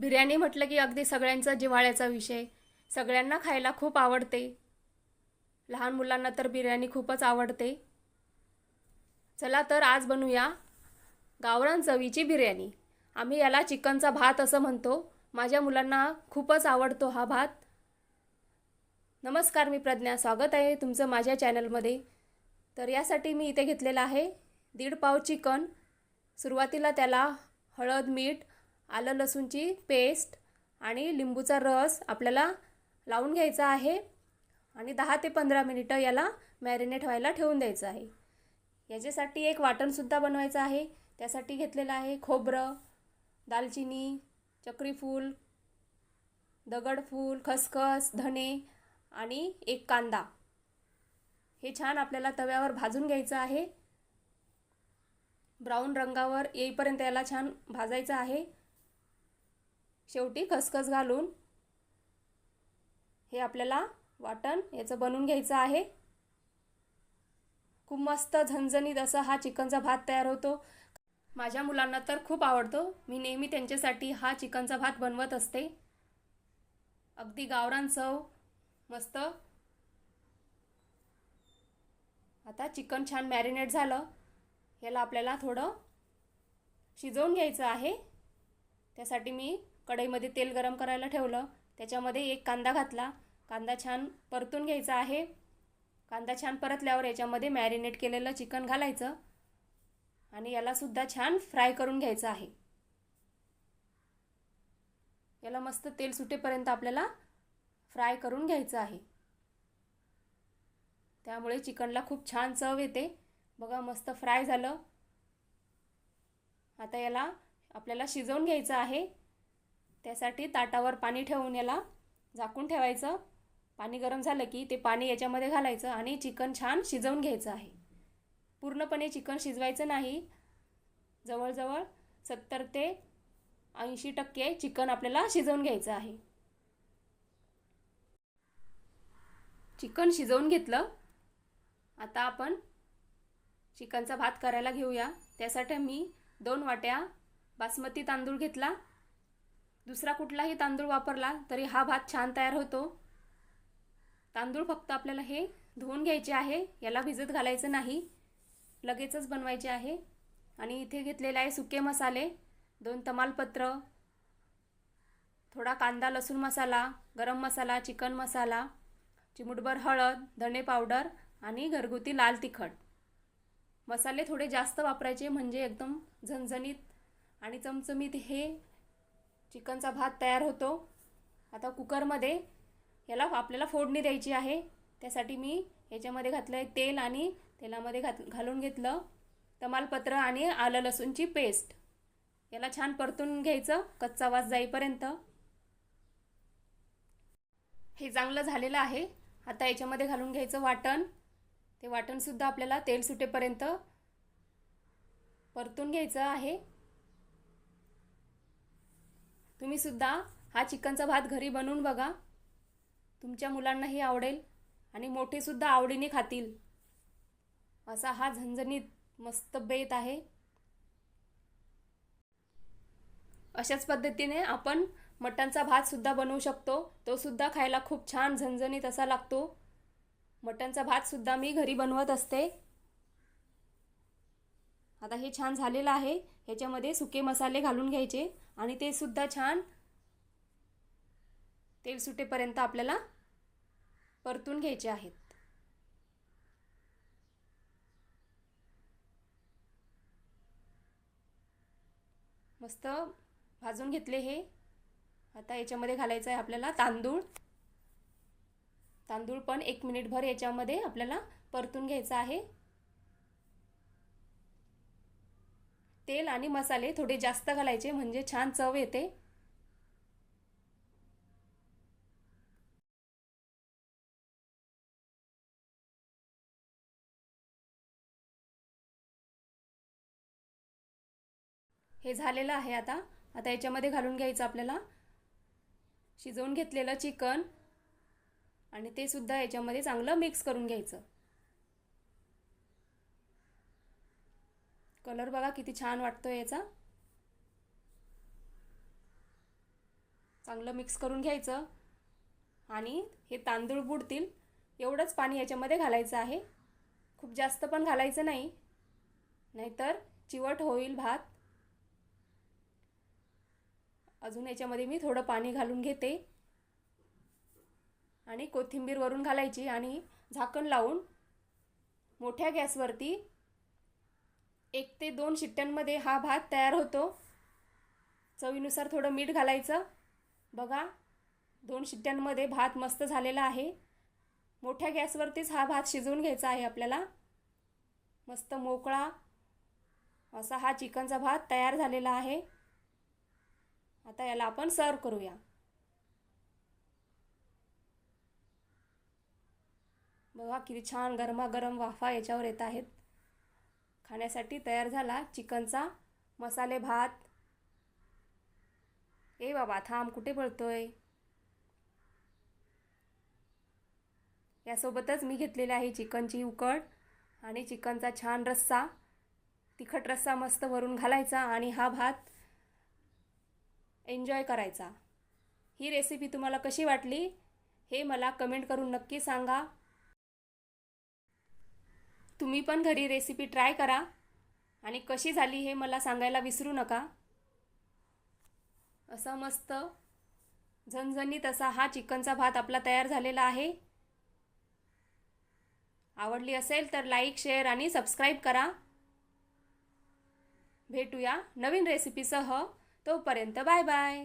बिर्याणी म्हटलं की अगदी सगळ्यांचा जिव्हाळ्याचा विषय. सगळ्यांना खायला खूप आवडते. लहान मुलांना तर बिर्याणी खूपच आवडते. चला तर आज बनवूया गावरान चवीची बिर्याणी. आम्ही याला चिकनचा भात असं म्हणतो. माझ्या मुलांना खूपच आवडतो हा भात. नमस्कार मी प्रज्ञा स्वागत आहे तुमचं माझ्या चॅनलमध्ये. तर यासाठी मी इथे घेतलेलं आहे दीड पाव चिकन. सुरुवातीला त्याला हळद मीठ आलं लसूणची पेस्ट आणि लिंबूचा रस आपल्याला लावून घ्यायचा आहे. आणि दहा ते पंधरा मिनिटं याला मॅरिनेट व्हायला ठेवून द्यायचं आहे. याच्यासाठी एक वाटणसुद्धा बनवायचं आहे. त्यासाठी घेतलेलं आहे खोबरं दालचिनी चक्रीफूल दगडफूल खसखस धणे आणि एक कांदा. हे छान आपल्याला तव्यावर भाजून घ्यायचं आहे. ब्राऊन रंगावर येईपर्यंत याला छान भाजायचं आहे. शेवटी खसखस घालून हे आपल्याला वाटण याचं बनवून घ्यायचं आहे. खूप मस्त झणझणीत असा हा चिकनचा भात तयार होतो. माझ्या मुलांना तर खूप आवडतो. मी नेहमी त्यांच्यासाठी हा चिकनचा भात बनवत असते. अगदी गावरान चव मस्त. आता चिकन छान मॅरिनेट झालं. याला आपल्याला थोडं शिजवून घ्यायचं आहे. त्यासाठी मी कढईमध्ये तेल गरम करायला ठेवलं. त्याच्यामध्ये एक कांदा घातला. कांदा छान परतून घ्यायचा आहे. कांदा छान परतल्यावर याच्यामध्ये मॅरिनेट केलेलं चिकन घालायचं. आणि यालासुद्धा छान फ्राय करून घ्यायचं आहे. याला मस्त तेल सुटेपर्यंत आपल्याला फ्राय करून घ्यायचं आहे. त्यामुळे चिकनला खूप छान चव येते. बघा मस्त फ्राय झालं. आता याला आपल्याला शिजवून घ्यायचं आहे. त्यासाठी ताटावर पाणी ठेवून याला झाकून ठेवायचं. पाणी गरम झालं की ते पाणी याच्यामध्ये घालायचं आणि चिकन छान शिजवून घ्यायचं आहे. पूर्णपणे चिकन शिजवायचं नाही. जवळजवळ सत्तर ते ऐंशी टक्के चिकन आपल्याला शिजवून घ्यायचं आहे. चिकन शिजवून घेतलं. आता आपण चिकनचा भात करायला घेऊया. त्यासाठी मी दोन वाट्या बासमती तांदूळ घेतला. दुसरा कुठलाही तांदूळ वापरला तरी हा भात छान तयार होतो. तांदूळ फक्त आपल्याला हे धुवून घ्यायचे आहे याला भिजत घालायचं नाही. लगेचच बनवायचे आहे. आणि इथे घेतलेले आहे सुके मसाले दोन तमालपत्र थोडा कांदा लसूण मसाला गरम मसाला चिकन मसाला चिमुटभर हळद धणे पावडर आणि घरगुती लाल तिखट. मसाले थोडे जास्त वापरायचे म्हणजे एकदम झणझणीत आणि चमचमीत हे चिकनचा भात तयार होतो. आता कुकरमध्ये याला आपल्याला फोडणी द्यायची आहे. त्यासाठी मी याच्यामध्ये घातलं आहे तेल आणि तेलामध्ये घात घालून घेतलं तमालपत्र आणि आलं लसूणची पेस्ट. याला छान परतून घ्यायचं कच्चा वास जाईपर्यंत. हे चांगलं झालेलं आहे. आता याच्यामध्ये घालून घ्यायचं वाटण. ते वाटणसुद्धा आपल्याला तेल सुटेपर्यंत परतून घ्यायचं आहे. तुम्हीसुद्धा हा चिकनचा भात घरी बनवून बघा. तुमच्या मुलांनाही आवडेल आणि मोठेसुद्धा आवडीने खातील. असा हा झणझणीत मस्त बेत आहे. अशाच पद्धतीने आपण मटणचा भातसुद्धा बनवू शकतो. तो सुद्धा खायला खूप छान झणझणीत असा लागतो. मटणचा भातसुद्धा मी घरी बनवत असते. आता हे छान झालेलं आहे. ह्याच्यामध्ये सुके मसाले घालून घ्यायचे आणि ते सुद्धा छान तेल सुटेपर्यंत आपल्याला परतून घ्यायचे आहेत. मस्त भाजून घेतले हे. आता याच्यामध्ये घालायचं आहे आपल्याला तांदूळ. तांदूळ पण एक मिनिटभर याच्यामध्ये आपल्याला परतून घ्यायचं आहे. तेल आणि मसाले थोडे जास्त घालायचे म्हणजे छान चव येते. हे झालेलं आहे आता. आता याच्यामध्ये घालून घ्यायचं आपल्याला. शिजवून घेतलेलं चिकन. आणि ते सुद्धा याच्यामध्ये चांगलं मिक्स करून घ्यायचं. कलर बघा किती छान वाटतो याचा. चांगलं मिक्स करून घ्यायचं. आणि हे तांदूळ बुडतील. एवढंच पाणी याच्यामध्ये घालायचं आहे. खूप जास्त पण घालायचं नाही. नाहीतर चिवट होईल भात. अजून याच्यामध्ये मी थोडं पाणी घालून घेते. आणि कोथिंबीर वरून घालायची आणि झाकण लावून मोठ्या गॅसवरती एक ते दोन शिट्ट्यांमध्ये हा भात तयार होतो. चवीनुसार थोडं मीठ घालायचं. बघा दोन शिट्ट्यांमध्ये भात मस्त झालेला आहे. मोठ्या गॅसवरतीच हा भात शिजवून घ्यायचा आहे आपल्याला. मस्त मोकळा असा हा चिकनचा भात तयार झालेला आहे. आता याला आपण सर्व करूया. बघा किती छान गरमागरम वाफा याच्यावर येत आहेत. खाण्यासाठी तयार झाला चिकनचा मसाले भात. ए बाबा थांब कुठे पळतोय? यासोबतच मी घेतलेली आहे चिकनची उकड आणि चिकनचा छान रस्सा. तिखट रस्सा मस्त वरून घालायचा आणि हा भात एन्जॉय करायचा. ही रेसिपी तुम्हाला कशी वाटली हे मला कमेंट करून नक्की सांगा. तुम्ही पण घरी रेसिपी ट्राय करा. आणि कशी झाली हे मला सांगायला विसरू नका. असा मस्त झणझणीत असा हा चिकनचा भात आपला तयार झालेला आहे. आवडली असेल तर लाईक शेअर आणि सबस्क्राईब करा. भेटूया नवीन रेसिपीसह तोपर्यंत बाय बाय